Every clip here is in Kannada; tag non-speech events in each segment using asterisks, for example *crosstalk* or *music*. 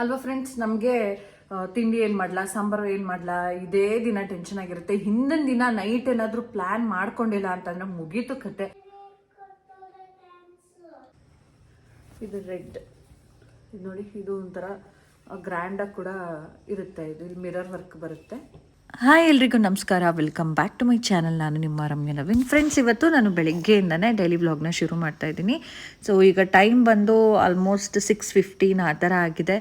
ಅಲ್ವಾ ಫ್ರೆಂಡ್ಸ್ ನಮಗೆ ತಿಂಡಿ ಏನು ಮಾಡ್ಲಾ, ಸಾಂಬಾರು ಏನು ಮಾಡ್ಲಾ, ಇದೇ ದಿನ ಟೆನ್ಷನ್ ಆಗಿರುತ್ತೆ. ಹಿಂದಿನ ದಿನ ನೈಟ್ ಏನಾದರೂ ಪ್ಲ್ಯಾನ್ ಮಾಡ್ಕೊಂಡಿಲ್ಲ ಅಂತಂದ್ರೆ ಮುಗೀತು ಕತೆ. ಇದು ರೆಡ್ ಇದು ನೋಡಿ, ಇದು ಒಂಥರ ಗ್ರ್ಯಾಂಡಾಗಿ ಕೂಡ ಇರುತ್ತೆ. ಇದು ಇಲ್ಲಿ ಮಿರರ್ ವರ್ಕ್ ಬರುತ್ತೆ. ಹಾಯ್ ಎಲ್ರಿಗೂ ನಮಸ್ಕಾರ. Welcome back to my channel ನಾನು ನಿಮ್ಮ ರಮ್ಯ ನವೀನ್. ಫ್ರೆಂಡ್ಸ್ ಇವತ್ತು ನಾನು ಬೆಳಿಗ್ಗೆಯಿಂದನೇ ಡೈಲಿ ವ್ಲಾಗ್ನ ಶುರು ಮಾಡ್ತಾ ಇದ್ದೀನಿ. ಸೊ ಈಗ ಟೈಮ್ ಬಂದು ಆಲ್ಮೋಸ್ಟ್ ಸಿಕ್ಸ್ ಫಿಫ್ಟೀನ್ ಆ ಥರ ಆಗಿದೆ.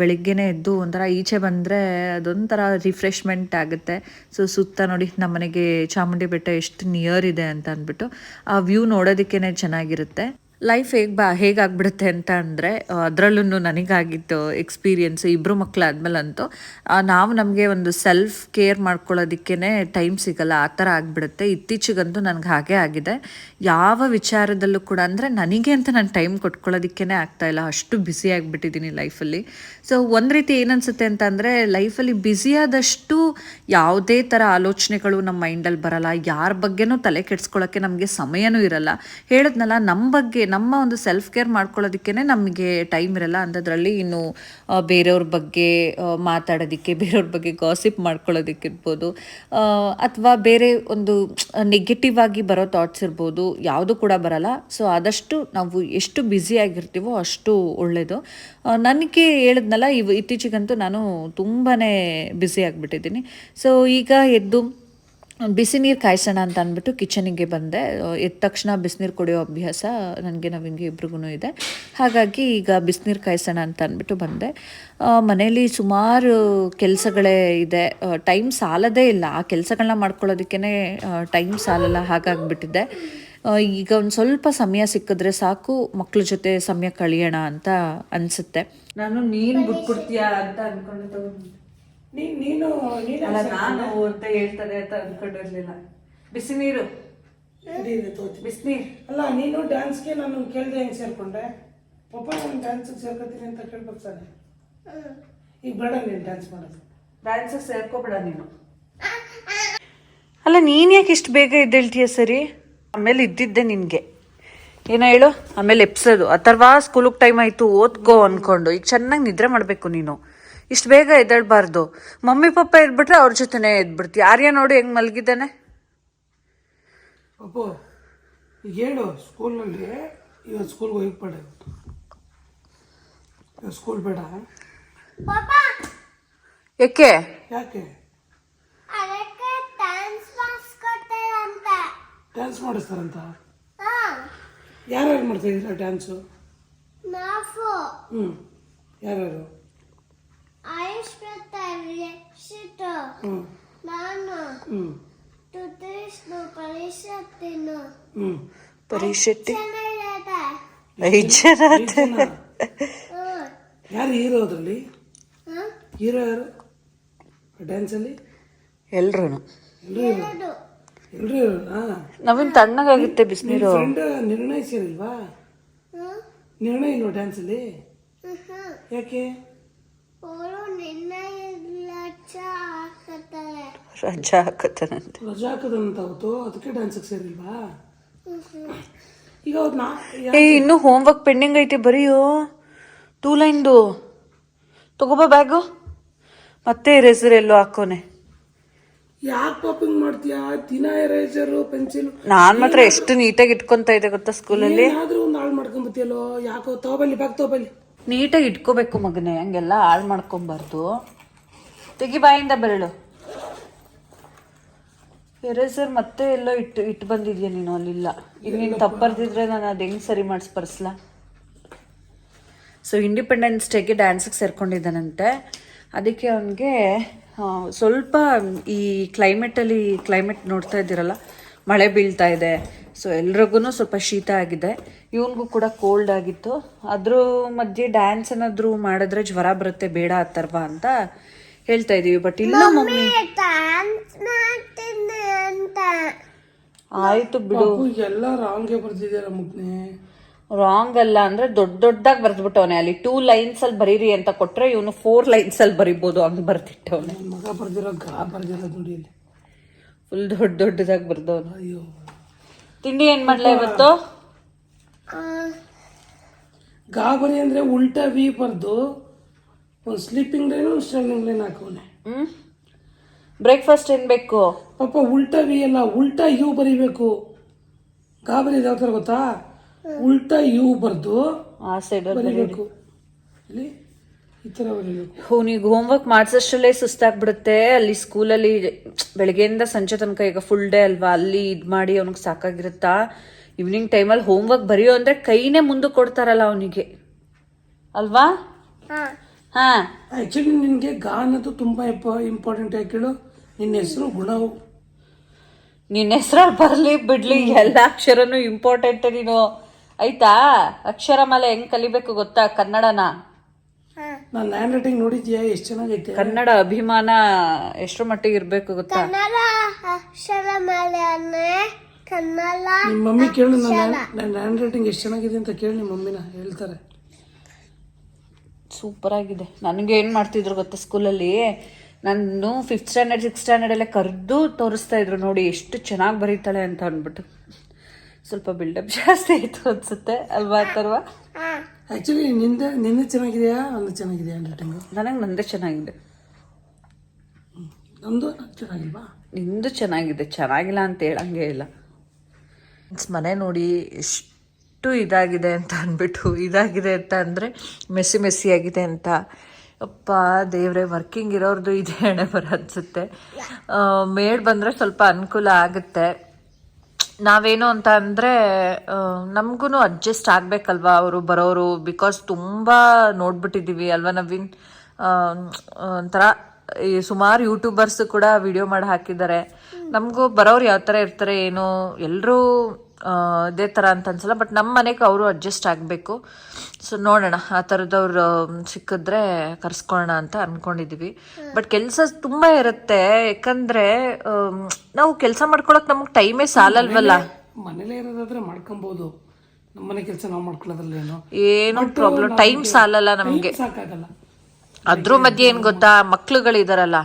ಬೆಳಿಗ್ಗೆನೇ ಎದ್ದು ಒಂಥರ ಈಚೆ ಬಂದರೆ ಅದೊಂಥರ ರಿಫ್ರೆಶ್ಮೆಂಟ್ ಆಗುತ್ತೆ. ಸೊ ಸುತ್ತ ನೋಡಿ ನಮ್ಮನೆಗೆ ಚಾಮುಂಡಿ ಬೆಟ್ಟ ಎಷ್ಟು ನಿಯರ್ ಇದೆ ಅಂತ ಅಂದ್ಬಿಟ್ಟು ಆ ವ್ಯೂ ನೋಡೋದಕ್ಕೇ ಚೆನ್ನಾಗಿರುತ್ತೆ. ಲೈಫ್ ಹೇಗೆ ಬಾ, ಹೇಗಾಗ್ಬಿಡುತ್ತೆ ಅಂತ ಅಂದರೆ ಅದರಲ್ಲೂ ನನಗಾಗಿತ್ತು ಎಕ್ಸ್ಪೀರಿಯೆನ್ಸ್ ಇಬ್ಬರು ಮಕ್ಕಳಾದ್ಮೇಲಂತೂ ನಾವು ನಮಗೆ ಒಂದು ಸೆಲ್ಫ್ ಕೇರ್ ಮಾಡ್ಕೊಳ್ಳೋದಕ್ಕೇ ಟೈಮ್ ಸಿಗಲ್ಲ, ಆ ಥರ ಆಗಿಬಿಡುತ್ತೆ. ಇತ್ತೀಚೆಗಂತೂ ನನಗೆ ಹಾಗೆ ಆಗಿದೆ. ಯಾವ ವಿಚಾರದಲ್ಲೂ ಕೂಡ ಅಂದರೆ ನನಗೆ ಅಂತ ನಾನು ಟೈಮ್ ಕೊಟ್ಕೊಳ್ಳೋದಕ್ಕೇ ಇಲ್ಲ. ಅಷ್ಟು ಬ್ಯುಸಿ ಆಗಿಬಿಟ್ಟಿದ್ದೀನಿ ಲೈಫಲ್ಲಿ ಸೊ ಒಂದು ರೀತಿ ಏನನ್ಸುತ್ತೆ ಅಂತ ಅಂದರೆ ಲೈಫಲ್ಲಿ ಬ್ಯುಸಿಯಾದಷ್ಟು ಯಾವುದೇ ಥರ ಆಲೋಚನೆಗಳು ನಮ್ಮ ಮೈಂಡಲ್ಲಿ ಬರಲ್ಲ. ಯಾರ ಬಗ್ಗೆನೂ ತಲೆ ಕೆಡ್ಸ್ಕೊಳ್ಳೋಕ್ಕೆ ನಮಗೆ ಸಮಯನೂ ಇರಲ್ಲ. ಹೇಳಿದ್ನಲ್ಲ ನಮ್ಮ ಬಗ್ಗೆ ನಮ್ಮ ಒಂದು ಸೆಲ್ಫ್ ಕೇರ್ ಮಾಡ್ಕೊಳ್ಳೋದಕ್ಕೇ ನಮಗೆ ಟೈಮ್ ಇರಲ್ಲ. ಅಂಥದ್ರಲ್ಲಿ ಇನ್ನು ಬೇರೆಯವ್ರ ಬಗ್ಗೆ ಮಾತಾಡೋದಕ್ಕೆ, *laughs* ಬೇರೆಯವ್ರ ಬಗ್ಗೆ ಗಾಸಿಪ್ ಮಾಡ್ಕೊಳ್ಳೋದಕ್ಕಿರ್ಬೋದು. ಅಥವಾ ಬೇರೆ ಒಂದು ನೆಗೆಟಿವ್ ಆಗಿ ಬರೋ ಥಾಟ್ಸ್ ಇರ್ಬೋದು. ಯಾವುದು ಕೂಡ ಬರಲ್ಲ. ಸೊ ಆದಷ್ಟು ನಾವು ಎಷ್ಟು ಬ್ಯುಸಿ ಆಗಿರ್ತೀವೋ ಅಷ್ಟು ಒಳ್ಳೆಯದು ನನಗೆ ಹೇಳಿದ್ನಲ್ಲ, ಇವು, ಇತ್ತೀಚೆಗಂತೂ ನಾನು ತುಂಬಾ ಬ್ಯುಸಿ ಆಗಿಬಿಟ್ಟಿದ್ದೀನಿ. ಸೊ ಈಗ ಎದ್ದು ಬಿಸಿ ನೀರು ಕಾಯಿಸೋಣ ಅಂತ ಅಂದ್ಬಿಟ್ಟು ಕಿಚನಿಗೆ ಬಂದೆ. ಎದ್ದ ತಕ್ಷಣ ಬಿಸಿನೀರು ಕುಡಿಯೋ ಅಭ್ಯಾಸ ನನಗೆ ನಾವಿಂಗೆ ಇಬ್ರಿಗೂ ಇದೆ. ಹಾಗಾಗಿ ಈಗ ಬಿಸಿನೀರು ಕಾಯಿಸೋಣ ಅಂತ ಅಂದ್ಬಿಟ್ಟು ಬಂದೆ. ಮನೆಯಲ್ಲಿ ಸುಮಾರು ಕೆಲಸಗಳೇ ಇದೆ. ಟೈಮ್ ಸಾಲದೇ ಇಲ್ಲ. ಆ ಕೆಲಸಗಳನ್ನ ಮಾಡ್ಕೊಳ್ಳೋದಕ್ಕೇ ಟೈಮ್ ಸಾಲಲ್ಲ, ಹಾಗಾಗ್ಬಿಟ್ಟಿದೆ. ಈಗ ಒಂದು ಸ್ವಲ್ಪ ಸಮಯ ಸಿಕ್ಕಿದ್ರೆ ಸಾಕು ಮಕ್ಕಳ ಜೊತೆ ಸಮಯ ಕಳೆಯೋಣ ಅಂತ ಅನಿಸುತ್ತೆ. ನಾನು ನೀನು ಬಿಟ್ಬಿಡ್ತೀಯಾ ಅಂತ ಅನ್ಕೊಂಡು ನೀನ್ ನೀನು ನೀನು ಅಲ್ಲ ನಾನು ಅಂತ ಹೇಳ್ತಾರೆ ಅಂತ ಅನ್ಕೊಂಡಿರ್ಲಿಲ್ಲ. ಬಿಸಿ ನೀರು ಬಿಸಿನೀರು. ಅಲ್ಲ ನೀನು ಡ್ಯಾನ್ಸ್ಗೆ ನಾನು ಕೇಳಿದೆ ಹೆಂಗ್ ಸೇರ್ಕೊಂಡೆ? ಪಪ್ಪ ನಾನು ಡ್ಯಾನ್ಸಿಗೆ ಸೇರ್ಕೊತೀನಿ ಅಂತ ಕೇಳ್ಬೇಕು ತಾನೆ. ಈಗ ಬೇಡ ನೀನು ಡ್ಯಾನ್ಸ್ ಮಾಡೋದು. ಡ್ಯಾನ್ಸ್ ಸೇರ್ಕೋಬೇಡ ನೀನು. ಅಲ್ಲ ನೀನ್ ಯಾಕೆ ಇಷ್ಟು ಬೇಗ ಇದ್ದೇಳ್ತೀಯ ಸರಿ? ಆಮೇಲೆ ಇದ್ದಿದ್ದೆ ನಿನಗೆ. ಏನೋ ಹೇಳು? ಆಮೇಲೆ ಎಪ್ಸೋದು ಅಥರ್ವಾ ಸ್ಕೂಲಿಗೆ ಟೈಮ್ ಆಯ್ತು ಓದ್ಕೋ ಅನ್ಕೊಂಡು. ಈಗ ಚೆನ್ನಾಗಿ ನಿದ್ರೆ ಮಾಡಬೇಕು ನೀನು. ಇಷ್ಟು ಬೇಗ ಎದ್ದೇಳ್ಬಾರ್ದು. ಮಮ್ಮಿ ಪಪ್ಪ ಇದ್ಬಿಟ್ರೆ ಅವ್ರ ಜೊತೆನೇ ಎದ್ಬಿಡ್ತಿ ಆರ್ಯ ನೋಡಿ ಹೆಂಗ್ ಮಲಗಿದ್ದಾನೆ. ಪಪ್ಪು ಈಗ ಹೇಳು ಸ್ಕೂಲಲ್ಲಿ ಇವತ್ತು ಸ್ಕೂಲ್ಗೆ ಹೋಗಿ ಬೇಡ ಇವತ್ತು ಸ್ಕೂಲ್ ಬೇಡ. ಯಾಕೆ? ಯಾಕೆ? ಅದಕ್ಕೆ ಡ್ಯಾನ್ಸ್ ಮಾಡಿಸ್ತಾರಂತ? ಯಾರ್ಯಾರು ಮಾಡ್ತಾ ಇದ್ದೀರಾ ಡ್ಯಾನ್ಸು ಹ್ಞೂ ಯಾರ್ಯಾರು? ಆಯುಷ್ ಬರ್ತಾರೆ ಯಕ್ಷಿತು ಹ್ಞೂ ನಾನು ಹ್ಞೂ ತುತಿಷ್ಣು ಪರಿಷತ್ತಿನು ಚೆನ್ನಾಗಿದೆ ಐದು ಜನ. ಯಾರು ಹೀರೋ ಅದರಲ್ಲಿ? ಹ್ಮ್? ಹೀರೋ ಯಾರು? ಡ್ಯಾನ್ಸಲ್ಲಿ ಎಲ್ರು. ಎಲ್ಲರೂ ಎಲ್ಲರೂ ನವೀನ್ ತಣ್ಣಗಾಗುತ್ತೆ ಬಿಸಿನೀರು. ಫ್ರೆಂಡ್ ನಿರ್ಣಯಿಸಿರಲ್ವಾ? ಹ್ಮ್? ನಿರ್ಣಯ ಇಲ್ವಾ ಡ್ಯಾನ್ಸಲ್ಲಿ. ಯಾಕೆ ಅವರು ನಿನ್ನ ಲಕ್ಷ ಹಾಕತ್ತಾರೆ ರಜಾ ಹಾಕತ್ತಾನಂತೆ ರಜಾ ಹಾಕದಂತ ಅವತ್ತು? ಅದಕ್ಕೆ ಡ್ಯಾನ್ಸಿಗೆ ಸೇರಿಲ್ವಾ? ಈಗ ಅವ್ರು ನಾ ಏ ಇನ್ನೂ ಹೋಮ್ವರ್ಕ್ ಪೆಂಡಿಂಗ್ ಐತೆ ಬರೀಯೋ. ಟೂ ಲೈನ್ದು ತಗೋಬಾ ಬ್ಯಾಗು ಮತ್ತೆ ಎರೇಸರ್ ಎಲ್ಲೋ ಹಾಕೋನೆ. ಯಾಕೆ ಪಾಪಿಂಗ್ ಮಾಡ್ತೀಯಾ? ದಿನ ಎರೇಜರು ಪೆನ್ಸಿಲ್ ನಾನು ಮಾತ್ರ ಎಷ್ಟು ನೀಟಾಗಿ ಇಟ್ಕೊಂತ ಇದ್ದೆ ಗೊತ್ತಾ ಸ್ಕೂಲಲ್ಲಿ ಏನಾದ್ರೂ ಒಂದು ಹಾಳು ಮಾಡ್ಕೊಂಬತ್ತಿಯಲ್ಲೋ ಯಾಕೋ ತಗೋಬಲ್ಲಿ ಬ್ಯಾಗ್ ತಗೋಬಲ್ಲಿ. ನೀಟಾಗಿ ಇಟ್ಕೋಬೇಕು ಮಗನೇ, ಹಂಗೆಲ್ಲ ಹಾಳು ಮಾಡ್ಕೊಬಾರ್ದು. ತೆಗಿ ಬಾಯಿಂದ ಬೆರಳು. ಎರೇಸರ್ ಮತ್ತೆ ಎಲ್ಲೋ ಇಟ್ಟು ಇಟ್ಟು ಬಂದಿದ್ಯಾ ನೀನು ಅಲ್ಲಿಲ್ಲ. ಈಗ ನೀನು ತಪ್ಪರ್ದಿದ್ರೆ ನಾನು ಅದು ಹೆಂಗೆ ಸರಿ ಮಾಡಿಸ್ಪರ್ಸ್ಲ ಸೊ ಇಂಡಿಪೆಂಡೆನ್ಸ್ ಡೇಗೆ ಡ್ಯಾನ್ಸಿಗೆ ಸೇರ್ಕೊಂಡಿದ್ದಾನಂತೆ. ಅದಕ್ಕೆ ಅವನಿಗೆ ಸ್ವಲ್ಪ ಈ ಕ್ಲೈಮೇಟಲ್ಲಿ ಕ್ಲೈಮೇಟ್ ನೋಡ್ತಾ ಇದ್ದೀರಲ್ಲ, ಮಳೆ ಬೀಳ್ತಾ ಇದೆ. ಸೊ ಎಲ್ರಿಗೂ ಸ್ವಲ್ಪ ಶೀತ ಆಗಿದೆ. ಇವನಿಗೂ ಕೂಡ ಕೋಲ್ಡ್ ಆಗಿತ್ತು. ಅದ್ರ ಮಧ್ಯೆ ಡ್ಯಾನ್ಸ್ ಏನಾದರೂ ಮಾಡಿದ್ರೆ ಜ್ವರ ಬರುತ್ತೆ ಬೇಡ ಅಥರ್ವ ಅಂತ ಹೇಳ್ತಾ ಇದೀವಿ. ಬಟ್ ಇಲ್ಲ ಮಮ್ಮಿ ಡ್ಯಾನ್ಸ್ ಮಾಡ್ತೀನಿ ಅಂತ. ಆಯ್ತು ಬಿಡು. ಎಲ್ಲ ರಾಂಗೇ ಬರ್ತಿದ್ದೀರ ಮಗ್ನೆ? ರಾಂಗ್ ಅಲ್ಲ ಅಂದ್ರೆ ದೊಡ್ಡ ದೊಡ್ಡದಾಗಿ ಬರ್ದ್ಬಿಟ್ಟವನೆ. ಅಲ್ಲಿ ಟೂ ಲೈನ್ಸ್ ಅಲ್ಲಿ ಬರೀರಿ ಅಂತ ಕೊಟ್ರೆ ಇವನು ಫೋರ್ ಲೈನ್ಸ್ ಅಲ್ಲಿ ಬರಿಬೋದು ಹಂಗ್ ಬರ್ದಿಟ್ಟವನೆ. ಮಗ ಬರ್ದಿರೋ ಗಾ ಬರ್ದಿರೋ ದುಡಿಯಲ್ಲಿ ಇಲ್ಲಿ. ಫುಲ್ ದೊಡ್ಡ ದೊಡ್ಡದಾಗಿ ಬರ್ದವನು. ಅಯ್ಯೋ. ತಿಂಡಿ ಏನ್ ಮಾಡ್ಲಾ ಇವತ್ತು? ಗಾಬರಿ ಅಂದ್ರೆ ಉಲ್ಟಾ ವಿ ಬರ್ದು ಒಂದು ಸ್ಲೀಪಿಂಗ್ ಲೈನು ಸ್ಟ್ಯಾಂಡಿಂಗ್ ಲೈನ್ ಹಾಕೋನೆ. ಹ್ಮ್. ಬ್ರೇಕ್ಫಾಸ್ಟ್ ಏನ್ ಬೇಕು? ಪಾಪ ಉಲ್ಟಾ ವಿ ಅಲ್ಲ ಉಲ್ಟಾ ಯು ಬರಿಬೇಕು. ಗಾಬರಿ ಯಾವ ಥರ ಗೊತ್ತಾ? ಉಲ್ಟಾ ಯು ಬರ್ದು ಆ ಸೈಡ್ ಬರಿಬೇಕು. ಇಲ್ಲಿ? ಈ ಥರ ಬರಿಬೇಕು ಅವನಿಗೆ ಹೋಮ್ವರ್ಕ್ ಮಾಡಿಸೋಷ್ಟರಲ್ಲೇ ಸುಸ್ತಾಗ್ಬಿಡುತ್ತೆ. ಅಲ್ಲಿ ಸ್ಕೂಲಲ್ಲಿ ಬೆಳಗ್ಗೆಯಿಂದ ಸಂಜೆ ತನಕ ಈಗ ಫುಲ್ ಡೇ ಅಲ್ವಾ? ಅಲ್ಲಿ ಇದು ಮಾಡಿ ಅವ್ನಿಗೆ ಸಾಕಾಗಿರುತ್ತಾ? ಈವ್ನಿಂಗ್ ಟೈಮಲ್ಲಿ ಹೋಮ್ವರ್ಕ್ ಬರೆಯೋ ಅಂದರೆ ಕೈನೇ ಮುಂದೆ ಕೊಡ್ತಾರಲ್ಲ ಅವನಿಗೆ. ಅಲ್ವಾ? ಹಾಂ. ಹಾ. ಆ್ಯಕ್ಚುಲಿ ನಿನಗೆ ಗಾನದ್ದು ತುಂಬ ಇಂಪಾರ್ಟೆಂಟ್ ಆಗಿ ಕೇಳು. ನಿನ್ನ ಹೆಸರು ಗುಣವು ನಿನ್ನ ಹೆಸರಲ್ಲಿ ಬರಲಿ ಬಿಡ್ಲಿ. ಎಲ್ಲ ಅಕ್ಷರನೂ ಇಂಪಾರ್ಟೆಂಟ್ ನೀನು. ಆಯ್ತಾ? ಅಕ್ಷರ ಮೇಲೆ ಹೆಂಗೆ ಕಲಿಬೇಕು ಗೊತ್ತಾ ಕನ್ನಡನ? ನಾನು ಹ್ಯಾಂಡ್ ರೈಟಿಂಗ್ ನೋಡಿದ್ಯಾ? ಎಷ್ಟು ಚೆನ್ನಾಗೈತೆ? ಕನ್ನಡ ಅಭಿಮಾನ ಎಷ್ಟರ ಮಟ್ಟಿಗೆ ಇರಬೇಕು ಗೊತ್ತಾ? ಕನ್ನಡ ಅಕ್ಷರ ಮೇಲೆ ಕನ್ನಡ ನಿಮ್ಮ ಮಮ್ಮಿ ಕೇಳು ನನ್ನ ನನ್ನ ಹ್ಯಾಂಡ್ ರೈಟಿಂಗ್ ಎಷ್ಟು ಚೆನ್ನಾಗಿದೆ ಅಂತ ಕೇಳಿ ನಿಮ್ಮ ಮಮ್ಮಿನ ಹೇಳ್ತಾರೆ. ಸೂಪರ್ ಆಗಿದೆ. ನನಗೆ ಏನು ಮಾಡ್ತಿದ್ರು ಗೊತ್ತಾ ಸ್ಕೂಲಲ್ಲಿ ನಾನು ಫಿಫ್ತ್ ಸ್ಟ್ಯಾಂಡರ್ಡ್ ಸಿಕ್ಸ್ ಸ್ಟ್ಯಾಂಡರ್ಡ್ ಕರೆದು ತೋರಿಸ್ತಾ ಇದ್ರು. ನೋಡಿ ಎಷ್ಟು ಚೆನ್ನಾಗಿ ಬರೀತಾಳೆ ಅಂತ ಅಂದ್ಬಿಟ್ಟು. ಸ್ವಲ್ಪ ಬಿಲ್ಡಪ್ ಜಾಸ್ತಿ ಆಯಿತು ಅನ್ಸುತ್ತೆ ಅಲ್ವಾ ಆ ಹಾ. ಆ್ಯಕ್ಚುಲಿ ನಿಂದ ನಿನ್ನ ಚೆನ್ನಾಗಿದೆಯಾ? ಒಂದು ಚೆನ್ನಾಗಿದೆಯಾ ಹ್ಯಾಂಡ್ ರೈಟಿಂಗು ನನಗೆ ನಂದೇ ಚೆನ್ನಾಗಿದೆ. ನಮ್ಮದು ಚೆನ್ನಾಗಿಲ್ವಾ? ನಿಂದು ಚೆನ್ನಾಗಿದೆ. ಚೆನ್ನಾಗಿಲ್ಲ ಅಂತ ಹೇಳಂಗೆ ಇಲ್ಲ. ಮನೆ ನೋಡಿ ಎಷ್ಟು ಇದಾಗಿದೆ ಅಂತ ಅಂದ್ಬಿಟ್ಟು ಇದಾಗಿದೆ ಅಂತ ಅಂದರೆ ಮೆಸ್ಸಿ ಮೆಸ್ಸಿ ಆಗಿದೆ ಅಂತ. ಅಪ್ಪ ದೇವ್ರೆ ವರ್ಕಿಂಗ್ ಇರೋರ್ದು ಇದೆ ಹಣೆ ಬರ ಅನ್ಸುತ್ತೆ ಮೇಡ್ ಬಂದರೆ ಸ್ವಲ್ಪ ಅನುಕೂಲ ಆಗುತ್ತೆ. ನಾವೇನು ಅಂತ ಅಂದರೆ ನಮಗೂ ಅಡ್ಜಸ್ಟ್ ಆಗಬೇಕಲ್ವಾ ಅವರು ಬರೋರು? ಬಿಕಾಸ್ ತುಂಬ ನೋಡ್ಬಿಟ್ಟಿದ್ದೀವಿ ಅಲ್ವಾ ನವೀನ್? ಒಂಥರ ಈ ಸುಮಾರು ಯೂಟ್ಯೂಬರ್ಸ್ ಕೂಡ ವಿಡಿಯೋ ಮಾಡಿ ಹಾಕಿದ್ದಾರೆ. ನಮಗೂ ಬರೋರು ಯಾವ ಥರ ಇರ್ತಾರೆ, ಏನು ಎಲ್ಲರೂ ಇದೇ ಥರ ಅಂತ ಅನ್ಸಲ್ಲ ಬಟ್ ನಮ್ಮ ಮನೆಗೆ ಅವರು ಅಡ್ಜಸ್ಟ್ ಆಗಬೇಕು. ಸೊ ನೋಡೋಣ ಆ ಥರದವ್ರು ಸಿಕ್ಕಿದ್ರೆ ಕರ್ಸ್ಕೊಳ್ಳೋಣ ಅಂತ ಅಂದ್ಕೊಂಡಿದ್ವಿ ಬಟ್ ಕೆಲಸ ತುಂಬ ಇರುತ್ತೆ ಯಾಕಂದ್ರೆ ನಾವು ಕೆಲಸ ಮಾಡ್ಕೊಳಕ್ ನಮಗೆ ಟೈಮೇ ಸಾಲಲ್ವಲ್ಲ? ಮನೇಲೇ ಇರೋದಾದ್ರೆ ಮಾಡ್ಕೊಬೋದು. ನಮ್ಮನೆ ಕೆಲಸ ನಾವು ಮಾಡ್ಕೊಳ್ಳೋದ್ರಲ್ಲಿ ಏನು ಪ್ರಾಬ್ಲಮ್ ಟೈಮ್ ಸಾಲಲ್ಲ ನಮಗೆ. ಅದ್ರ ಮಧ್ಯೆ ಏನು ಗೊತ್ತಾ ಮಕ್ಳುಗಳಿದಾರಲ್ಲ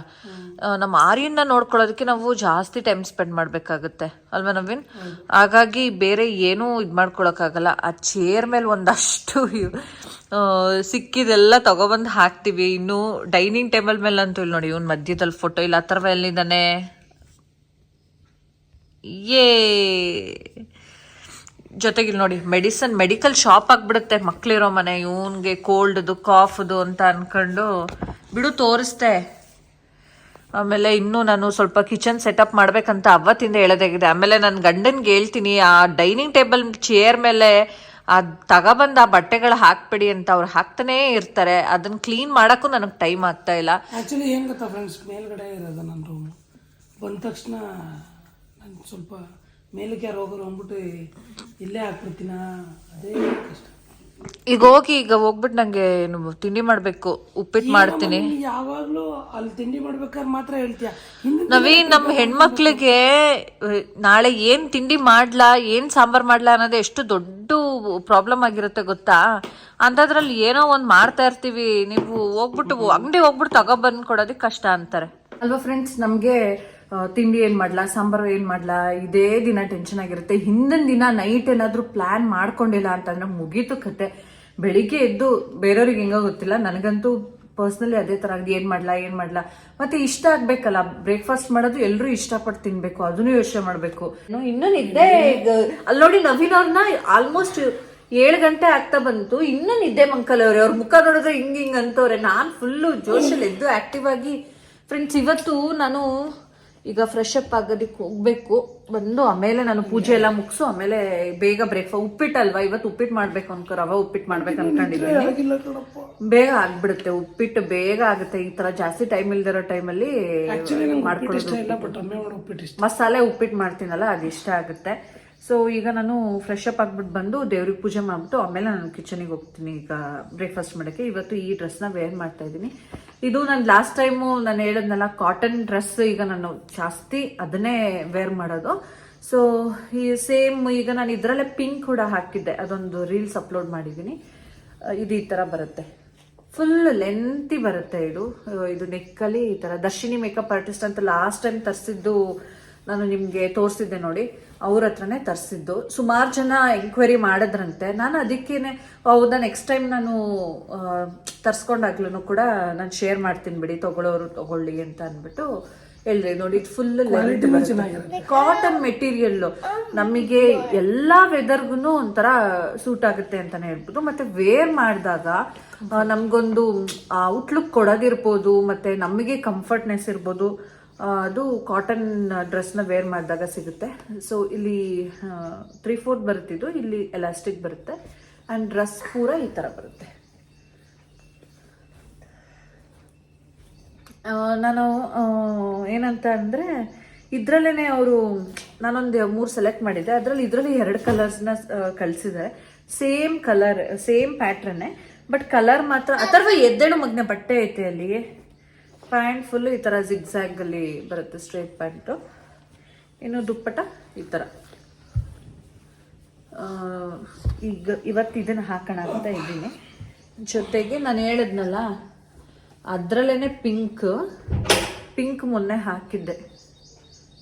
ನಮ್ಮ ಆರ್ಯನ್ನ ನೋಡ್ಕೊಳ್ಳೋದಕ್ಕೆ ನಾವು ಜಾಸ್ತಿ ಟೈಮ್ ಸ್ಪೆಂಡ್ ಮಾಡಬೇಕಾಗುತ್ತೆ. ಅಲ್ವಾ ನವೀನ್? ಹಾಗಾಗಿ ಬೇರೆ ಏನೂ ಇದು ಮಾಡ್ಕೊಳಕ್ಕಾಗಲ್ಲ. ಆ ಚೇರ್ ಮೇಲೆ ಒಂದಷ್ಟು ಸಿಕ್ಕಿದೆಲ್ಲ ತಗೊಬಂದು ಹಾಕ್ತೀವಿ. ಇನ್ನು ಡೈನಿಂಗ್ ಟೇಬಲ್ ಮೇಲೆ ಅಂತೂ ಇಲ್ಲಿ ನೋಡಿ, ಇವ್ನ ಮಧ್ಯದಲ್ಲಿ ಫೋಟೋ ಇಲ್ಲ. ಆ ಥರ ಎಲ್ಲಿದ್ದಾನೆ? ಏ ಜೊತೆಗೆ ಇಲ್ಲಿ ನೋಡಿ ಮೆಡಿಸನ್ ಮೆಡಿಕಲ್ ಶಾಪ್ ಆಗ್ಬಿಡುತ್ತೆ. ಮಕ್ಳಿರೋ ಮನೆ, ಇವನ್ಗೆ ಕೋಲ್ಡ್ದು ಕಾಫ್ದು ಅಂತ ಅನ್ಕೊಂಡು. ಬಿಡು ತೋರಿಸ್ದೆ ಆಮೇಲೆ ಇನ್ನೂ ನಾನು ಸ್ವಲ್ಪ ಕಿಚನ್ ಸೆಟಪ್ ಮಾಡಬೇಕಂತ ಅವತ್ತಿಂದ ಹೇಳೋದಾಗಿದೆ. ಆಮೇಲೆ ನನ್ನ ಗಂಡನ್ಗೆ ಹೇಳ್ತೀನಿ, ಆ ಡೈನಿಂಗ್ ಟೇಬಲ್ ಚೇರ್ ಮೇಲೆ ಆ ತಗೊಬಂದ ಆ ಬಟ್ಟೆಗಳು ಹಾಕ್ಬಿಡಿ ಅಂತ ಅವ್ರು ಹಾಕ್ತಾನೇ ಇರ್ತಾರೆ. ಅದನ್ನ ಕ್ಲೀನ್ ಮಾಡೋಕ್ಕೂ ನನಗೆ ಟೈಮ್ ಆಗ್ತಾ ಇಲ್ಲ. ಆ್ಯಕ್ಚುಲಿ ಏನು ಗೊತ್ತಾ ಫ್ರೆಂಡ್ಸ್ ಮೇಲ್ಗಡೆ ಇರೋದು ನನ್ನ ರೂಮ್ ಬಂದ ತಕ್ಷಣ ನಾನು ಸ್ವಲ್ಪ ಮೇಲಕ್ಕೆ ಯಾರು ಹೋಗೋರು ಅಂದ್ಬಿಟ್ಟು ಇಲ್ಲೇ ಹಾಕ್ಬಿಡ್ತೀನ? ಅದೇ ಕಷ್ಟ. ಈಗ ಹೋಗಿ ಈಗ ಹೋಗ್ಬಿಟ್ಟು ನಂಗೆ ಏನು ತಿಂಡಿ ಮಾಡ್ಬೇಕು ಉಪ್ಪಿಟ್ಟು ಮಾಡ್ತೀನಿ. ಯಾವಾಗ್ಲೂ ಅಲ್ಲಿ ತಿಂಡಿ ಮಾಡ್ಬೇಕಾದ್ರೆ ಮಾತ್ರ ಹೇಳ್ತೀಯ? ನವೀನ್ ನಮ್ಮ ಹೆಣ್ಮಕ್ಳಿಗೆ ನಾಳೆ ಏನ್ ತಿಂಡಿ ಮಾಡ್ಲಾ ಏನ್ ಸಾಂಬಾರ್ ಮಾಡ್ಲಾ ಅನ್ನೋದು ಎಷ್ಟು ದೊಡ್ಡ ಪ್ರಾಬ್ಲಮ್ ಆಗಿರುತ್ತೆ ಗೊತ್ತಾ? ಅಂತದ್ರಲ್ಲಿ ಏನೋ ಒಂದ್ ಮಾಡ್ತಾ ಇರ್ತೀವಿ. ನೀವು ಹೋಗ್ಬಿಟ್ಟು ಅಂಗಡಿ ಹೋಗ್ಬಿಟ್ಟು ತಗೊಬಂದ್ ಕೊಡೋದಕ್ಕೆ ಕಷ್ಟ ಅಂತಾರೆ. ಅಲ್ವಾ ಫ್ರೆಂಡ್ಸ್ ನಮ್ಗೆ ತಿಂಡಿ ಏನ್ ಮಾಡ್ಲಾ ಸಾಂಬಾರು ಏನ್ ಮಾಡ್ಲಾ ಇದೇ ದಿನ ಟೆನ್ಷನ್ ಆಗಿರುತ್ತೆ. ಹಿಂದಿನ ದಿನ ನೈಟ್ ಏನಾದ್ರೂ ಪ್ಲಾನ್ ಮಾಡ್ಕೊಂಡಿಲ್ಲ ಅಂತಂದ್ರೆ ಮುಗೀತು ಕತೆ. ಬೆಳಿಗ್ಗೆ ಎದ್ದು ಬೇರೆಯವ್ರಿಗೆ ಹೆಂಗೋ ಗೊತ್ತಿಲ್ಲ. ನನಗಂತೂ ಪರ್ಸ್ನಲಿ ಅದೇ ತರ ಆಗಿದೆ. ಏನ್ ಮಾಡ್ಲಾ ಏನು ಮಾಡ್ಲಾ? ಮತ್ತೆ ಇಷ್ಟ ಆಗ್ಬೇಕಲ್ಲ. ಬ್ರೇಕ್ಫಾಸ್ಟ್ ಮಾಡೋದು ಎಲ್ಲರೂ ಇಷ್ಟಪಟ್ಟು ತಿನ್ಬೇಕು. ಅದನ್ನು ಯೋಚನೆ ಮಾಡಬೇಕು. ಇನ್ನೂ ನಿದ್ದೆ ಅಲ್ಲಿ ನೋಡಿ ನವೀನ್ ಅವ್ರನ್ನ ಆಲ್ಮೋಸ್ಟ್ ಏಳು ಗಂಟೆ ಆಗ್ತಾ ಬಂತು. ಇನ್ನೂ ನಿದ್ದೆ ಮಂಕಲವ್ರೆ ಅವ್ರ. ಮುಖ ನೋಡಿದ್ರೆ ಹಿಂಗೆ ಹಿಂಗೆ ಅಂತವ್ರೆ. ನಾನು ಫುಲ್ಲು ಜೋಶಲ್ಲಿ ಎದ್ದು ಆಕ್ಟಿವ್ ಆಗಿ ಫ್ರೆಂಡ್ಸ್ ಇವತ್ತು ನಾನು ಈಗ ಫ್ರೆಶ್ ಅಪ್ ಆಗೋದಕ್ಕೆ ಹೋಗ್ಬೇಕು. ಬಂದು ಆಮೇಲೆ ನಾನು ಪೂಜೆ ಎಲ್ಲ ಮುಗಿಸು ಆಮೇಲೆ ಬೇಗ ಬ್ರೇಕ್ಫಾಸ್ಟ್ ಉಪ್ಪಿಟ್ಟಲ್ವಾ ಇವತ್ತು ಉಪ್ಪಿಟ್ಟು ಮಾಡ್ಬೇಕು ಅನ್ಕೋ ರವೆ ಉಪ್ಪಿಟ್ಟು ಮಾಡ್ಬೇಕು ಅನ್ಕೊಂಡಿದ್ದೀನಿ ಬೇಗ ಆಗ್ಬಿಡುತ್ತೆ ಉಪ್ಪಿಟ್ಟು ಬೇಗ ಆಗುತ್ತೆ. ಈ ತರ ಜಾಸ್ತಿ ಟೈಮ್ ಇಲ್ದಿರೋ ಟೈಮಲ್ಲಿ ಮಾಡ್ಕೊಳ್ಳೋದು ಉಪ್ಪಿಟ್ಟು. ಉಪ್ಪಿಟ್ಟು ಮಸಾಲೆ ಉಪ್ಪಿಟ್ಟು ಮಾಡ್ತೀನಲ್ಲ ಅದು ಇಷ್ಟ ಆಗುತ್ತೆ. ಸೊ ಈಗ ನಾನು ಫ್ರೆಶ್ ಅಪ್ ಆಗ್ಬಿಟ್ಟು ಬಂದು ದೇವ್ರಿಗೆ ಪೂಜೆ ಮಾಡ್ಬಿಟ್ಟು ಆಮೇಲೆ ನಾನು ಕಿಚನಿಗೆ ಹೋಗ್ತೀನಿ. ಈಗ ಬ್ರೇಕ್ಫಾಸ್ಟ್ ಮಾಡೋಕ್ಕೆ. ಇವತ್ತು ಈ ಡ್ರೆಸ್ನ ವೇರ್ ಮಾಡ್ತಾ ಇದ್ದೀನಿ. ಇದು ನಾನು ಲಾಸ್ಟ್ ಟೈಮು ನಾನು ಹೇಳಿದ್ನಲ್ಲ ಕಾಟನ್ ಡ್ರೆಸ್ ಈಗ ನಾನು ಜಾಸ್ತಿ ಅದನ್ನೇ ವೇರ್ ಮಾಡೋದು. ಸೊ ಈ ಸೇಮ್ ಈಗ ನಾನು ಇದರಲ್ಲೇ ಪಿಂಕ್ ಕೂಡ ಹಾಕಿದ್ದೆ. ಅದೊಂದು ರೀಲ್ಸ್ ಅಪ್ಲೋಡ್ ಮಾಡಿದ್ದೀನಿ. ಇದು ಈ ಥರ ಬರುತ್ತೆ. ಫುಲ್ ಲೆಂತಿ ಬರುತ್ತೆ ಇದು. ಇದು ನೆಕ್ಕಲ್ಲಿ ಈ ಥರ ದರ್ಶಿನಿ ಮೇಕಪ್ ಆರ್ಟಿಸ್ಟ್ ಅಂತ ಲಾಸ್ಟ್ ಟೈಮ್ ತರಿಸಿದ್ದು ನಾನು ನಿಮಗೆ ತೋರಿಸಿದ್ದೆ ನೋಡಿ ಅವ್ರ ಹತ್ರನೇ ತರಿಸಿದ್ದು. ಸುಮಾರು ಜನ ಎಂಕ್ವೈರಿ ಮಾಡಿದ್ರಂತೆ. ನಾನು ಅದಕ್ಕೇನೆ ಹೌದಾ ನೆಕ್ಸ್ಟ್ ಟೈಮ್ ನಾನು ತರ್ಸ್ಕೊಂಡಾಗ್ಲೂ ಕೂಡ ನಾನು ಶೇರ್ ಮಾಡ್ತೀನಿ ಬಿಡಿ ತಗೊಳ್ಳೋರು ತಗೊಳ್ಳಿ ಅಂತ ಅಂದ್ಬಿಟ್ಟು ಹೇಳ್ರಿ. ನೋಡಿ ಇದು ಫುಲ್ ಕಾಟನ್ ಮೆಟೀರಿಯಲ್ ನಮಗೆ ಎಲ್ಲಾ ವೆದರ್ಗೂ ಒಂಥರ ಸೂಟ್ ಆಗುತ್ತೆ ಅಂತಾನೆ ಹೇಳ್ಬೋದು. ಮತ್ತೆ ವೇರ್ ಮಾಡಿದಾಗ ನಮ್ಗೊಂದು ಔಟ್ಲುಕ್ ಕೊಡೋದಿರ್ಬೋದು ಮತ್ತೆ ನಮಗೆ ಕಂಫರ್ಟ್ನೆಸ್ ಇರ್ಬೋದು. ಅದು ಕಾಟನ್ ಡ್ರೆಸ್ನ ವೇರ್ ಮಾಡಿದಾಗ ಸಿಗುತ್ತೆ. ಸೊ ಇಲ್ಲಿ ತ್ರೀ ಫೋರ್ತ್ ಬರುತ್ತಿದ್ದು, ಇಲ್ಲಿ ಎಲಾಸ್ಟಿಕ್ ಬರುತ್ತೆ. ಆ್ಯಂಡ್ ಡ್ರೆಸ್ ಪೂರ ಈ ಥರ ಬರುತ್ತೆ. ನಾನು ಏನಂತ ಅಂದರೆ ಇದರಲ್ಲೇ ಅವರು, ನಾನೊಂದು ಮೂರು ಸೆಲೆಕ್ಟ್ ಮಾಡಿದ್ದೆ. ಅದರಲ್ಲಿ ಇದರಲ್ಲಿ ಎರಡು ಕಲರ್ಸ್ನ ಕಳಿಸಿದ್ದಾರೆ ಸೇಮ್ ಕಲರ್ ಸೇಮ್ ಪ್ಯಾಟ್ರನ್ನೇ ಬಟ್ ಕಲರ್ ಮಾತ್ರ ಅಥವಾ ಎದ್ದೇಳು ಮಗ್ನೆ ಬಟ್ಟೆ ಐತೆ ಅಲ್ಲಿ. ಪ್ಯಾಂಟ್ ಫುಲ್ ಈ ಥರ ಅಲ್ಲಿ ಬರುತ್ತೆ ಸ್ಟ್ರೇಟ್ ಪ್ಯಾಂಟು ಇನ್ನು ದುಪ್ಪಟ ಈ ಥರ ಈಗ ಇವತ್ತು ಇದನ್ನು ಹಾಕೋಣ ಅಂತ ಇದ್ದೀನಿ. ಜೊತೆಗೆ ನಾನು ಹೇಳಿದ್ನಲ್ಲ ಅದರಲ್ಲೇ ಪಿಂಕ್ ಪಿಂಕ್ ಮೊನ್ನೆ ಹಾಕಿದ್ದೆ.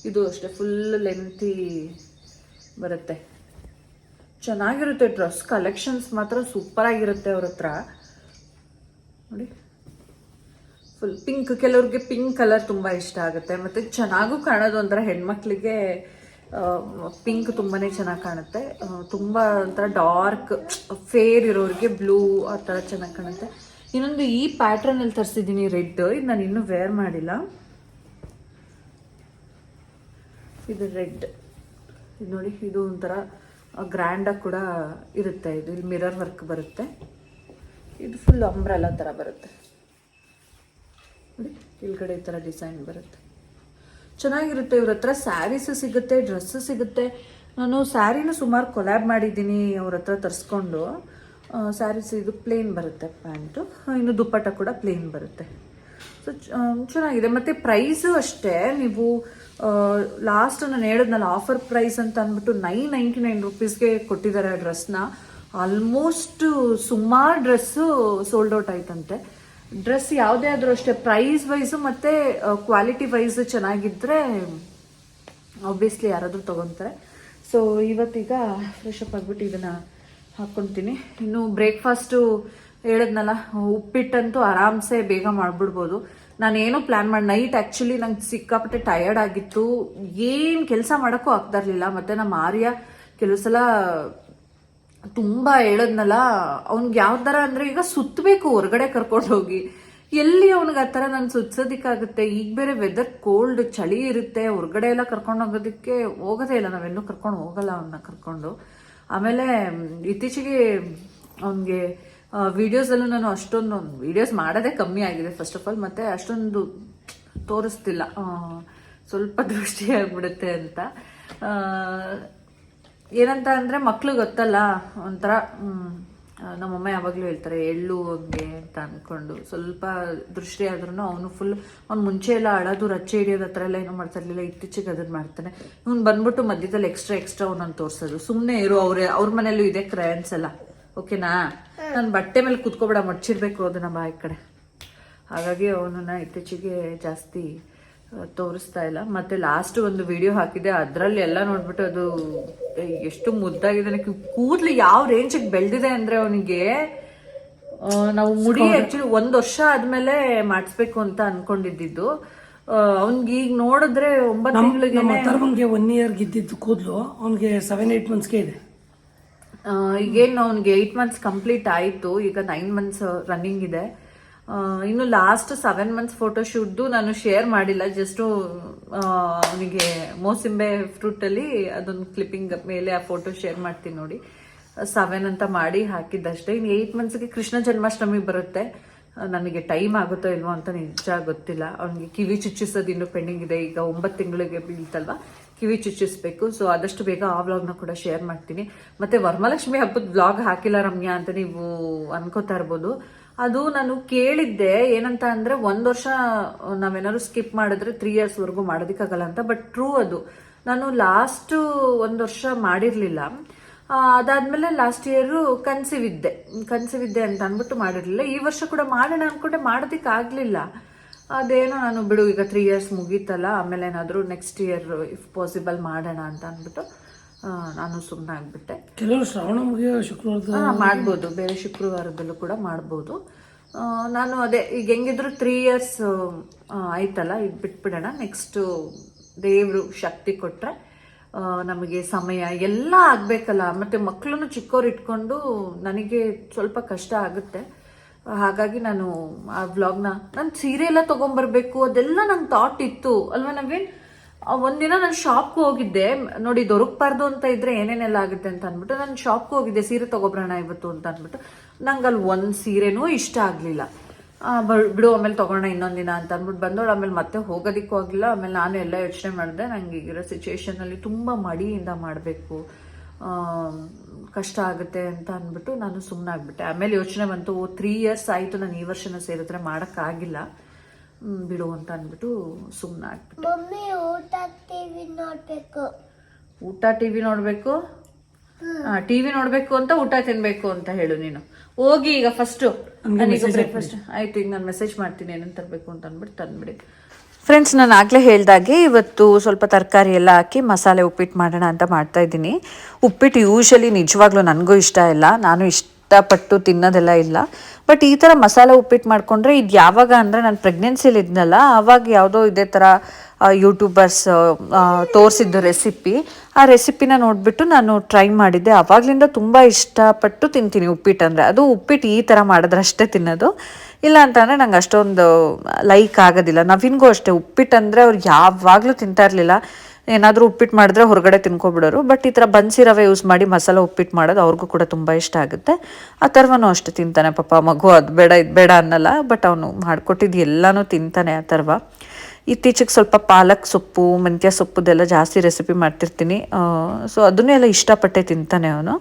ಇದು ಅಷ್ಟೇ ಫುಲ್ ಲೆಂತಿ ಬರುತ್ತೆ. ಚೆನ್ನಾಗಿರುತ್ತೆ ಡ್ರೆಸ್ ಕಲೆಕ್ಷನ್ಸ್ ಮಾತ್ರ ಸೂಪರ್ ಆಗಿರುತ್ತೆ ಅವ್ರ ಹತ್ರ. ನೋಡಿ. ಫುಲ್ ಪಿಂಕ್ ಕೆಲವ್ರಿಗೆ ಪಿಂಕ್ ಕಲರ್ ತುಂಬಾ ಇಷ್ಟ ಆಗುತ್ತೆ. ಮತ್ತೆ ಚೆನ್ನಾಗೂ ಕಾಣೋದು ಒಂಥರ ಹೆಣ್ಮಕ್ಳಿಗೆ ಪಿಂಕ್ ತುಂಬಾನೇ ಚೆನ್ನಾಗಿ ಕಾಣುತ್ತೆ. ತುಂಬ ತುಂಬಾ ಒಂಥರ ಡಾರ್ಕ್ ಫೇರ್ ಇರೋರಿಗೆ ಬ್ಲೂ ಆ ಥರ ಚೆನ್ನಾಗಿ ಕಾಣುತ್ತೆ. ಇನ್ನೊಂದು ಈ ಪ್ಯಾಟ್ರನಲ್ಲಿ ತರಿಸಿದ್ದೀನಿ ರೆಡ್ ಇದು ನಾನು ಇನ್ನೂ ವೇರ್ ಮಾಡಿಲ್ಲ. ಇದು ರೆಡ್ ಇದು ನೋಡಿ, ಇದು ಒಂಥರ ಗ್ರ್ಯಾಂಡಾಗಿ ಕೂಡ ಇರುತ್ತೆ. ಇದು ಇಲ್ಲಿ ಮಿರರ್ ವರ್ಕ್ ಬರುತ್ತೆ. ಇದು ಫುಲ್ ಅಂಬ್ರೆಲ್ಲ ಥರ ಬರುತ್ತೆ. ನೋಡಿ ಕೆಳಗಡೆ ಈ ಥರ ಡಿಸೈನ್ ಬರುತ್ತೆ. ಚೆನ್ನಾಗಿರುತ್ತೆ, ಇವ್ರ ಹತ್ರ ಸ್ಯಾರೀಸು ಸಿಗುತ್ತೆ, ಡ್ರೆಸ್ಸು ಸಿಗುತ್ತೆ. ನಾನು ಸ್ಯಾರಿನೂ ಸುಮಾರು ಕೊಲ್ಯಾಬ್ ಮಾಡಿದ್ದೀನಿ ಅವ್ರ ಹತ್ರ ತರಿಸ್ಕೊಂಡು. ಸ್ಯಾರೀಸ್ ಇದು ಪ್ಲೇನ್ ಬರುತ್ತೆ ಪ್ಯಾಂಟು. ಇನ್ನು ದುಪ್ಪಟ್ಟ ಕೂಡ ಪ್ಲೇನ್ ಬರುತ್ತೆ. ಸೊ ಚೆನ್ನಾಗಿದೆ. ಮತ್ತು ಪ್ರೈಸು ಅಷ್ಟೇ. ನೀವು ಲಾಸ್ಟ್ ನಾನು ಹೇಳಿದ್ನಲ್ಲ, ಆಫರ್ ಪ್ರೈಸ್ ಅಂತ ಅಂದ್ಬಿಟ್ಟು ನೈನ್ ನೈಂಟಿ ನೈನ್ ರುಪೀಸ್ಗೆ ಕೊಟ್ಟಿದ್ದಾರೆ ಆ ಡ್ರೆಸ್ನ ಆಲ್ಮೋಸ್ಟ್ ಸುಮಾರು ಡ್ರೆಸ್ಸು ಸೋಲ್ಡ್ ಔಟ್ ಆಯ್ತಂತೆ. ಡ್ರೆಸ್ ಯಾವುದೇ ಆದರೂ ಅಷ್ಟೇ ಪ್ರೈಸ್ ವೈಸು ಮತ್ತು ಕ್ವಾಲಿಟಿ ವೈಸ್ ಚೆನ್ನಾಗಿದ್ದರೆ ಆಬ್ವಿಯಸ್ಲಿ ಯಾರಾದರೂ ತೊಗೊತಾರೆ. ಸೊ ಇವತ್ತೀಗ ಫ್ರೆಶ್ ಅಪ್ ಆಗಿಬಿಟ್ಟು ಇದನ್ನು ಹಾಕ್ಕೊತೀನಿ ಇನ್ನು ಬ್ರೇಕ್ಫಾಸ್ಟು ಹೇಳಿದ್ನಲ್ಲ, ಉಪ್ಪಿಟ್ಟಂತೂ ಆರಾಮ್ಸೆ ಬೇಗ ಮಾಡಿಬಿಡ್ಬೋದು. ನಾನೇನು ಪ್ಲ್ಯಾನ್ ಮಾಡಿ ನೈಟ್ ಆ್ಯಕ್ಚುಲಿ ನಂಗೆ ಸಿಕ್ಕಾಪಟ್ಟೆ ಟಯರ್ಡ್ ಆಗಿತ್ತು. ಏನು ಕೆಲಸ ಮಾಡೋಕ್ಕೂ ಆಗ್ತಾ ಇರಲಿಲ್ಲ. ಮತ್ತು ನಮ್ಮ ಆರ್ಯ ಕೆಲವು ಸಲ ತುಂಬಾ ಹೇಳದ್ನಲ್ಲ, ಅವ್ನಿಗೆ ಯಾವ ಥರ ಅಂದ್ರೆ ಈಗ ಸುತ್ತಬೇಕು ಹೊರಗಡೆ ಕರ್ಕೊಂಡು ಹೋಗಿ. ಎಲ್ಲಿ ಅವ್ನಿಗೆ ಆ ಥರ ನಾನು ಸುತ್ಸೋದಿಕ್ಕಾಗುತ್ತೆ? ಈಗ ಬೇರೆ ವೆದರ್ ಕೋಲ್ಡ್ ಚಳಿ ಇರುತ್ತೆ. ಹೊರಗಡೆ ಎಲ್ಲ ಕರ್ಕೊಂಡು ಹೋಗೋದಕ್ಕೆ ಹೋಗೋದೇ ಇಲ್ಲ. ನಾವೆಲ್ಲೂ ಕರ್ಕೊಂಡು ಹೋಗಲ್ಲ ಅವನ್ನ ಕರ್ಕೊಂಡು. ಆಮೇಲೆ, ಇತ್ತೀಚೆಗೆ ಅವನಿಗೆ ವಿಡಿಯೋಸಲ್ಲೂ ನಾನು ಅಷ್ಟೊಂದು ವಿಡಿಯೋಸ್ ಮಾಡೋದೇ ಕಮ್ಮಿ ಆಗಿದೆ. ಫಸ್ಟ್ ಆಫ್ ಆಲ್ ಮತ್ತೆ ಅಷ್ಟೊಂದು ತೋರಿಸ್ತಿಲ್ಲ. ಸ್ವಲ್ಪ ದೃಷ್ಟಿ ಆಗ್ಬಿಡುತ್ತೆ ಅಂತ. ಏನಂತ ಅಂದ್ರೆ ಮಕ್ಳು ಗೊತ್ತಲ್ಲ, ಒಂಥರ ನಮ್ಮಮ್ಮ ಯಾವಾಗಲೂ ಹೇಳ್ತಾರೆ, ಎಳ್ಳು ಹಂಗೆ ಅಂತ ಅನ್ಕೊಂಡು. ಸ್ವಲ್ಪ ದೃಷ್ಟಿ ಆದ್ರೂ ಅವನು ಫುಲ್ ಅವ್ನು ಮುಂಚೆ ಎಲ್ಲ ಅಳೋದು ರಚ್ಚೆ ಹಿಡಿಯೋದು ಹತ್ರ ಎಲ್ಲ ಏನೂ ಮಾಡ್ತಾ ಇರ್ಲಿಲ್ಲ, ಇತ್ತೀಚೆಗೆ ಅದನ್ನ ಮಾಡ್ತಾನೆ. ಇವ್ನು ಬಂದ್ಬಿಟ್ಟು ಮಧ್ಯದಲ್ಲಿ ಎಕ್ಸ್ಟ್ರಾ ಎಕ್ಸ್ಟ್ರಾ ಅವನನ್ನು ತೋರಿಸೋದು. ಸುಮ್ಮನೆ ಇರು, ಅವ್ರ ಅವ್ರ ಮನೇಲೂ ಇದೆ ಕ್ರಯನ್ಸ್ ಎಲ್ಲ. ಓಕೆನಾ? ನಾನು ಬಟ್ಟೆ ಮೇಲೆ ಕುತ್ಕೊಬೇಡ, ಮಡ್ಚಿರ್ಬೇಕು ಅದನ್ನ ಬಾಯಿ ಕಡೆ. ಹಾಗಾಗಿ ಅವನನ್ನ ಇತ್ತೀಚೆಗೆ ಜಾಸ್ತಿ ತೋರಿಸ್ತಾ ಇಲ್ಲ. ಮತ್ತೆ ಲಾಸ್ಟ್ ಒಂದು ವಿಡಿಯೋ ಹಾಕಿದೆ. ಅದರಲ್ಲಿ ಎಲ್ಲ ನೋಡ್ಬಿಟ್ಟು ಅದು ಎಷ್ಟು ಮುದ್ದಾಗಿದ್ದಾನೆ ಕೂದ್ಲು ಯಾವ ರೇಂಜಿಗೆ ಬೆಳೆದಿದೆ ಅಂದ್ರೆ ಅವನಿಗೆ ನಾವು ಮುಡಿ ಆಕ್ಚುಲಿ ಒಂದ್ ವರ್ಷ ಆದ್ಮೇಲೆ ಮಾಡಿಸ್ಬೇಕು ಅಂತ ಅನ್ಕೊಂಡಿದ್ದು ಅವನ್ಗೆ ಈಗ ನೋಡಿದ್ರೆ ಒಂಬತ್ತು ತಿಂಗಳಿಗೆ ಒನ್ ಇಯರ್ ಇದ್ದಿದ್ದು ಕೂದ್ಲು. ಅವನಿಗೆ ಸೆವೆನ್ ಏಟ್ ಮಂತ್ಸ್ ಇದೆ. ಈಗೇನು ಅವ್ನಿಗೆ ಏಟ್ ಮಂತ್ಸ್ ಕಂಪ್ಲೀಟ್ ಆಯ್ತು. ಈಗ ನೈನ್ ಮಂತ್ಸ್ ರನ್ನಿಂಗ್ ಇದೆ. ಇನ್ನು ಲಾಸ್ಟ್ ಸೆವೆನ್ ಮಂತ್ಸ್ ಫೋಟೋ ಶೂಟ್ದು ನಾನು ಶೇರ್ ಮಾಡಿಲ್ಲ ಜಸ್ಟು ಅವನಿಗೆ ಮೋಸಿಂಬೆ ಫ್ರೂಟಲ್ಲಿ ಅದೊಂದು ಕ್ಲಿಪ್ಪಿಂಗ್ ಮೇಲೆ ಆ ಫೋಟೋ ಶೇರ್ ಮಾಡ್ತೀನಿ ನೋಡಿ. ಸೆವೆನ್ ಅಂತ ಮಾಡಿ ಹಾಕಿದ್ದಷ್ಟೇ. ಇನ್ನು ಏಯ್ಟ್ ಮಂತ್ಸ್ಗೆ ಕೃಷ್ಣ ಜನ್ಮಾಷ್ಟಮಿ ಬರುತ್ತೆ. ನನಗೆ ಟೈಮ್ ಆಗುತ್ತೋ ಇಲ್ವೋ ಅಂತ ನಿಜ ಗೊತ್ತಿಲ್ಲ. ಅವನಿಗೆ ಕಿವಿ ಚುಚ್ಚಿಸೋದು ಇನ್ನೂ ಪೆಂಡಿಂಗ್ ಇದೆ. ಈಗ ಒಂಬತ್ತು ತಿಂಗಳಿಗೆ ಬೀಳ್ತಲ್ವಾ? ಕಿವಿ ಚುಚ್ಚಿಸ್ಬೇಕು. ಸೊ ಆದಷ್ಟು ಬೇಗ ಆ ವ್ಲಾಗ್ನ ಕೂಡ ಶೇರ್ ಮಾಡ್ತೀನಿ. ಮತ್ತೆ ವರಮಹಾಲಕ್ಷ್ಮಿ ಹಬ್ಬದ ವ್ಲಾಗ್ ಹಾಕಿಲ್ಲ ರಮ್ಯಾ ಅಂತ ನೀವು ಅನ್ಕೋತಾ ಇರ್ಬೋದು. ಅದು ನಾನು ಕೇಳಿದ್ದೆ, ಏನಂತ ಅಂದ್ರೆ ಒಂದ್ ವರ್ಷ ನಾವೇನಾದ್ರು ಸ್ಕಿಪ್ ಮಾಡಿದ್ರೆ ತ್ರೀ ಇಯರ್ಸ್ ವರೆಗೂ ಮಾಡೋದಕ್ಕಾಗಲ್ಲ ಅಂತ ಬಟ್ ಟ್ರೂ ಅದು. ನಾನು ಲಾಸ್ಟ್ ಒಂದ್ ವರ್ಷ ಮಾಡಿರ್ಲಿಲ್ಲ. ಅದಾದ್ಮೇಲೆ ಲಾಸ್ಟ್ ಇಯರ್ ಕನ್ಸೀವ್ ಇದ್ದೆ ಅಂತ ಅಂದ್ಬಿಟ್ಟು ಮಾಡಿರ್ಲಿಲ್ಲ. ಈ ವರ್ಷ ಕೂಡ ಮಾಡೋಣ ಅನ್ಕೊಂಡೆ ಮಾಡೋದಕ್ಕೆ ಆಗ್ಲಿಲ್ಲ ಅದೇನೋ ನಾನು ಬಿಡು, ಈಗ ತ್ರೀ ಇಯರ್ಸ್ ಮುಗೀತಲ್ಲ, ಆಮೇಲೆ ಏನಾದರೂ ನೆಕ್ಸ್ಟ್ ಇಯರ್ ಇಫ್ ಪಾಸಿಬಲ್ ಮಾಡೋಣ ಅಂತ ಅಂದ್ಬಿಟ್ಟು ನಾನು ಸುಮ್ಮನೆ ಆಗ್ಬಿಟ್ಟೆ. ಕೆಲವರು ಶ್ರಾವಣ ಮುಗಿಯೋ ಶುಕ್ರವಾರದ ಮಾಡ್ಬೋದು. ಬೇರೆ ಶುಕ್ರವಾರದಲ್ಲೂ ಕೂಡ ಮಾಡ್ಬೋದು. ನಾನು ಅದೇ ಈಗ ಹೆಂಗಿದ್ರು ತ್ರೀ ಇಯರ್ಸ್ ಆಯ್ತಲ್ಲ ಈಗ ಬಿಟ್ಬಿಡೋಣ. ನೆಕ್ಸ್ಟು ದೇವರು ಶಕ್ತಿ ಕೊಟ್ಟರೆ ನಮಗೆ ಸಮಯ ಎಲ್ಲ ಆಗಬೇಕಲ್ಲ. ಮತ್ತು ಮಕ್ಕಳನ್ನು ಚಿಕ್ಕವ್ರು ಇಟ್ಕೊಂಡು ನನಗೆ ಸ್ವಲ್ಪ ಕಷ್ಟ ಆಗುತ್ತೆ. ಹಾಗಾಗಿ ನಾನು ಆ ವ್ಲಾಗ್ನ ನಾನು ಸೀರೆ ಎಲ್ಲ ತೊಗೊಂಬರ್ಬೇಕು. ಅದೆಲ್ಲ ನಂಗೆ ಥಾಟ್ ಇತ್ತು. ಅಲ್ವಾ ನವೀನ್? ಒಂದಿನ ನಾನು ಶಾಪ್ಗೆ ಹೋಗಿದ್ದೆ. ನೋಡಿ, ದೊರಕಬಾರ್ದು ಅಂತ ಇದ್ರೆ ಏನೇನೆಲ್ಲ ಆಗುತ್ತೆ ಅಂತ ಅಂದ್ಬಿಟ್ಟು ನಾನು ಶಾಪ್ಗೆ ಹೋಗಿದ್ದೆ. ಸೀರೆ ತಗೊಬ್ರೋಣ ಇವತ್ತು ಅಂತ ಅಂದ್ಬಿಟ್ಟು. ನಂಗೆ ಅಲ್ಲಿ ಒಂದು ಸೀರೆನೂ ಇಷ್ಟ ಆಗಲಿಲ್ಲ. ಬಿಡು, ಆಮೇಲೆ ತಗೋಣ ಇನ್ನೊಂದು ದಿನ ಅಂತ ಅಂದ್ಬಿಟ್ಟು ಬಂದೋಳು. ಆಮೇಲೆ ಮತ್ತೆ ಹೋಗೋದಿಕ್ಕೂ ಆಗಿಲ್ಲ ಆಮೇಲೆ ನಾನು ಎಲ್ಲ ಯೋಚನೆ ಮಾಡಿದೆ. ನಂಗೆ ಈಗಿರೋ ಸಿಚುವೇಶನಲ್ಲಿ ತುಂಬ ಮಡಿಯಿಂದ ಮಾಡಬೇಕು. ಕಷ್ಟ ಆಗುತ್ತೆ ಅಂತ ಅಂದ್ಬಿಟ್ಟು ನಾನು ಸುಮ್ಮನೆ ಆಗ್ಬಿಟ್ಟೆ ಆಮೇಲೆ ಯೋಚನೆ ಬಂತು ತ್ರೀ ಇಯರ್ಸ್ ಆಯಿತು ನಾನು ಈ ವರ್ಷನ ಸೇರಿದ್ರೆ ಮಾಡೋಕ್ಕಾಗಿಲ್ಲ. ಬಿಡು ಅಂತ ಅಂದ್ಬಿಟ್ಟು ಸುಮ್ಮನೆ ಆಗ್ಬಿಟ್ಟೆ. ಮಮ್ಮಿ ಊಟ ಟಿವಿ ನೋಡ್ಬೇಕು. ಊಟ ಟಿವಿ ನೋಡ್ಬೇಕು? ಟಿವಿ ನೋಡ್ಬೇಕು ಅಂತ ಊಟ ತಿನ್ಬೇಕು ಅಂತ ಹೇಳು ನೀನು. ಹೋಗಿ ಈಗ ಫಸ್ಟ್ ನನಗೆ ಬ್ರೇಕ್ಫಾಸ್ಟ್ ಆಯ್ತು ಈಗ ನಾನು ಮೆಸೇಜ್ ಮಾಡ್ತೀನಿ ಏನಂತ ತರಬೇಕು ಅಂತ ಅಂದ್ಬಿಟ್ಟು ತಂದ್ಬಿಡಿ. ಫ್ರೆಂಡ್ಸ್ ನಾನು ಆಗಲೇ ಹೇಳ್ದಾಗೆ ಇವತ್ತು ಸ್ವಲ್ಪ ತರಕಾರಿ ಎಲ್ಲ ಹಾಕಿ ಮಸಾಲೆ ಉಪ್ಪಿಟ್ಟು ಮಾಡೋಣ ಅಂತ ಮಾಡ್ತಾ ಇದ್ದೀನಿ. ಉಪ್ಪಿಟ್ಟು ಯೂಶಲಿ ನಿಜವಾಗ್ಲೂ ನನಗೂ ಇಷ್ಟ ಇಲ್ಲ. ನಾನು ಇಷ್ಟಪಟ್ಟು ತಿನ್ನೋದೆಲ್ಲ ಇಲ್ಲ. ಬಟ್ ಈ ಥರ ಮಸಾಲೆ ಉಪ್ಪಿಟ್ಟು ಮಾಡಿಕೊಂಡ್ರೆ ಇದು ಯಾವಾಗ ಅಂದರೆ ನಾನು ಪ್ರೆಗ್ನೆನ್ಸಿಲಿ ಇದ್ನಲ್ಲ, ಆವಾಗ ಯಾವುದೋ ಇದೇ ಥರ ಯೂಟ್ಯೂಬರ್ಸ್ ತೋರಿಸಿದ್ದು ರೆಸಿಪಿ ಆ ರೆಸಿಪಿನ ನೋಡಿಬಿಟ್ಟು ನಾನು ಟ್ರೈ ಮಾಡಿದ್ದೆ. ಆವಾಗಲಿಂದ ತುಂಬ ಇಷ್ಟಪಟ್ಟು ತಿಂತೀನಿ ಉಪ್ಪಿಟ್ಟು ಅಂದರೆ. ಅದು ಉಪ್ಪಿಟ್ಟು ಈ ಥರ ಮಾಡಿದ್ರಷ್ಟೇ ತಿನ್ನೋದು. ಇಲ್ಲ ಅಂತಂದರೆ ನಂಗೆ ಅಷ್ಟೊಂದು ಲೈಕ್ ಆಗೋದಿಲ್ಲ. ನವೀನ್ಗೂ ಅಷ್ಟೇ. ಉಪ್ಪಿಟ್ಟು ಅಂದರೆ ಅವ್ರು ಯಾವಾಗಲೂ ತಿಂತಾ ಇರಲಿಲ್ಲ. ಏನಾದರೂ ಉಪ್ಪಿಟ್ಟು ಮಾಡಿದ್ರೆ ಹೊರಗಡೆ ತಿನ್ಕೊಬಿಡೋರು. ಬಟ್ ಈ ಥರ ಬನ್ಸಿ ರವೆ ಯೂಸ್ ಮಾಡಿ ಮಸಾಲ ಉಪ್ಪಿಟ್ಟು ಮಾಡೋದು ಅವ್ರಿಗೂ ಕೂಡ ತುಂಬ ಇಷ್ಟ ಆಗುತ್ತೆ. ಆ ಥರವೂ ಅಷ್ಟು ತಿಂತಾನೆ ಪಾಪ ಮಗು. ಅದು ಬೇಡ, ಇದು ಬೇಡ ಅನ್ನಲ್ಲ. ಬಟ್ ಅವನು ಮಾಡಿಕೊಟ್ಟಿದ್ದು ಎಲ್ಲನೂ ತಿಂತಾನೆ ಆ ಥರವ. ಇತ್ತೀಚೆಗೆ ಸ್ವಲ್ಪ ಪಾಲಕ್ ಸೊಪ್ಪು, ಮೆಂತ್ಯ ಸೊಪ್ಪುದೆಲ್ಲ ಜಾಸ್ತಿ ರೆಸಿಪಿ ಮಾಡ್ತಿರ್ತೀನಿ. ಸೊ ಅದನ್ನೇ ಎಲ್ಲ ಇಷ್ಟಪಟ್ಟೆ ತಿಂತಾನೆ ಅವನು.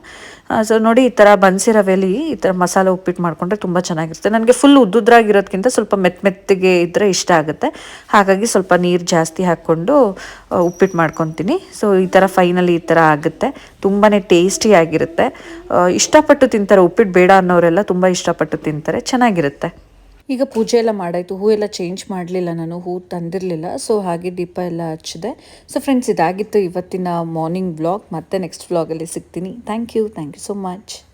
ಸೊ ನೋಡಿ ಈ ಥರ ಬನ್ಸಿ ರವೆಲಿ ಈ ಥರ ಮಸಾಲೆ ಉಪ್ಪಿಟ್ಟು ಮಾಡಿಕೊಂಡ್ರೆ ತುಂಬ ಚೆನ್ನಾಗಿರುತ್ತೆ. ನನಗೆ ಫುಲ್ ಉದ್ದುದ್ರಾಗಿರೋದ್ಕಿಂತ ಸ್ವಲ್ಪ ಮೆತ್ತ ಮೆತ್ತಗೆ ಇದ್ದರೆ ಇಷ್ಟ ಆಗುತ್ತೆ. ಹಾಗಾಗಿ ಸ್ವಲ್ಪ ನೀರು ಜಾಸ್ತಿ ಹಾಕ್ಕೊಂಡು ಉಪ್ಪಿಟ್ಟು ಮಾಡ್ಕೊತೀನಿ. ಸೊ ಈ ಥರ ಫೈನಲಿ ಈ ಥರ ಆಗುತ್ತೆ. ತುಂಬಾ ಟೇಸ್ಟಿಯಾಗಿರುತ್ತೆ ಇಷ್ಟಪಟ್ಟು ತಿಂತಾರೆ. ಉಪ್ಪಿಟ್ಟು ಬೇಡ ಅನ್ನೋರೆಲ್ಲ ತುಂಬ ಇಷ್ಟಪಟ್ಟು ತಿಂತಾರೆ. ಚೆನ್ನಾಗಿರುತ್ತೆ. ಈಗ ಪೂಜೆ ಎಲ್ಲ ಮಾಡಾಯಿತು, ಹೂ ಎಲ್ಲ ಚೇಂಜ್ ಮಾಡಲಿಲ್ಲ ನಾನು, ಹೂ ತಂದಿರಲಿಲ್ಲ. ಸೊ ಹಾಗೆ ದೀಪ ಎಲ್ಲ ಹಚ್ಚಿದೆ. ಸೊ ಫ್ರೆಂಡ್ಸ್ ಇದಾಗಿತ್ತು ಇವತ್ತಿನ ಮಾರ್ನಿಂಗ್ ಬ್ಲಾಗ್ ಮತ್ತೆ ನೆಕ್ಸ್ಟ್ ವ್ಲಾಗಲ್ಲಿ ಸಿಗ್ತೀನಿ. Thank you thank you so much